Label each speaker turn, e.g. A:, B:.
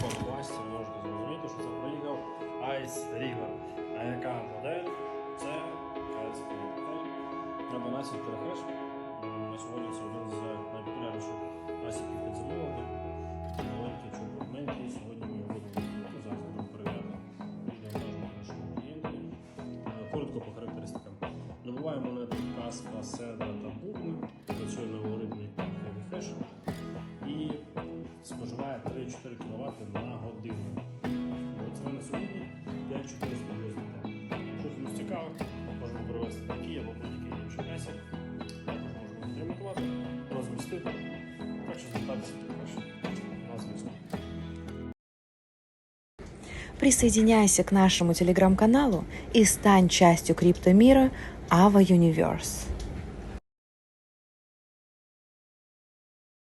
A: по масці можна зрозуміти, що це приїхав Ice River. А яка модель? Це Ice River. Ну, треба насік перехреш. На сьогодні це один з найпопулярніших насіків під замовлення. Маленький чубурненький. Сьогодні ми його будемо зараз будемо перевіряти. Відео нашому клієнту. Е, коротко по характеристикам. Добуваємо монети каска, седа та бубни. споживає 3-4 кВт на годину. Ціна на сьогодні 5400 USDT. Якщо комусь цікаво, можемо провести такі або будь-який інший месяць. Також можемо відремонтувати, розмістити. Так що звертатися також на зв'язку.
B: Присоединяйся к нашему телеграм-каналу и стань частью криптомира Ava Universe.